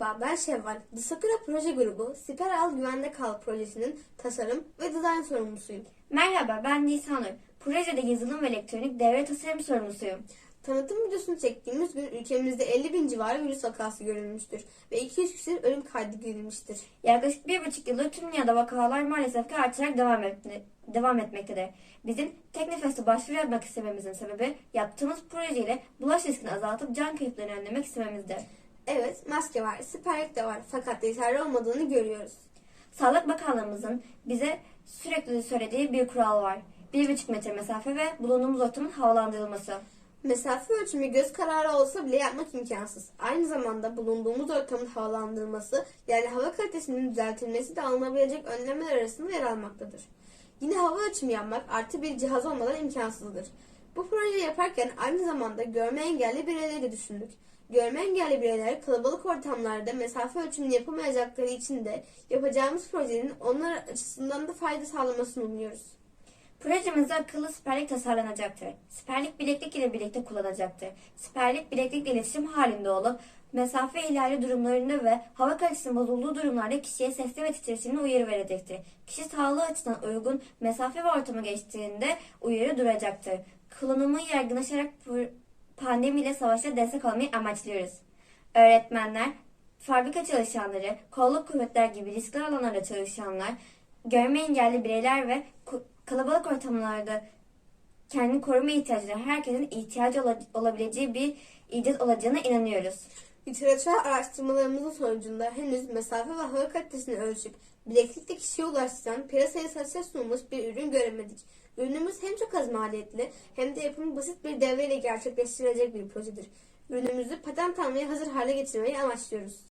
Merhaba ben Şevval. The Sakura Proje Grubu Siper Al Güvende Kal projesinin tasarım ve dizayn sorumlusuyum. Merhaba ben Nisanur. Projede yazılım ve elektronik devre tasarım sorumlusuyum. Tanıtım videosunu çektiğimiz gün ülkemizde 50 bin civarı virüs vakası görülmüştür ve 200 kişinin ölüm kaydı girilmiştir. Yaklaşık bir buçuk yıldır tüm dünyada vakalar maalesef ki artarak devam, etme, devam etmektedir. Bizim Teknofest'e başvuru yapmak istememizin sebebi yaptığımız projeyle bulaş riskini azaltıp can kayıplarını önlemek istememizdir. Evet maske var, siperlik de var fakat yeterli olmadığını görüyoruz. Sağlık Bakanlığımızın bize sürekli söylediği bir kural var. Bir buçuk metre mesafe ve bulunduğumuz ortamın havalandırılması. Mesafe ölçümü göz kararı olsa bile yapmak imkansız. Aynı zamanda bulunduğumuz ortamın havalandırılması yani hava kalitesinin düzeltilmesi de alınabilecek önlemler arasında yer almaktadır. Yine hava ölçümü yapmak artı bir cihaz olmadan imkansızdır. Bu projeyi yaparken aynı zamanda görme engelli bireyleri düşündük. Görme engelli bireyler kalabalık ortamlarda mesafe ölçümünü yapamayacakları için de yapacağımız projenin onlar açısından da fayda sağlamasını umuyoruz. Projemizde akıllı siperlik tasarlanacaktır. Siperlik bileklik ile birlikte kullanacaktır. Siperlik bileklikle iletişim halinde olup mesafe ihlali durumlarında ve hava kalitesinin bozulduğu durumlarda kişiye sesli ve titreşimli uyarı verecektir. Kişi sağlığı açısından uygun mesafe ve ortama geçtiğinde uyarı duracaktır. Kullanımı yaygınlaşarak pandemiyle savaşta destek olmayı amaçlıyoruz. Öğretmenler, fabrika çalışanları, kolluk kuvvetler gibi riskli alanlarda çalışanlar, görme engelli bireyler ve kalabalık ortamlarda kendini koruma ihtiyacı herkesin ihtiyacı ola- olabileceği bir icat olacağına inanıyoruz. Literatür araştırmalarımızın sonucunda henüz mesafe ve hava kalitesini ölçüp bileklikle kişiye ulaştıran piyasaya satışa sunulmuş bir ürün göremedik. Ürünümüz hem çok az maliyetli hem de yapımı basit bir devreyle gerçekleştirilecek bir projedir. Ürünümüzü patent almaya hazır hale getirmeyi amaçlıyoruz.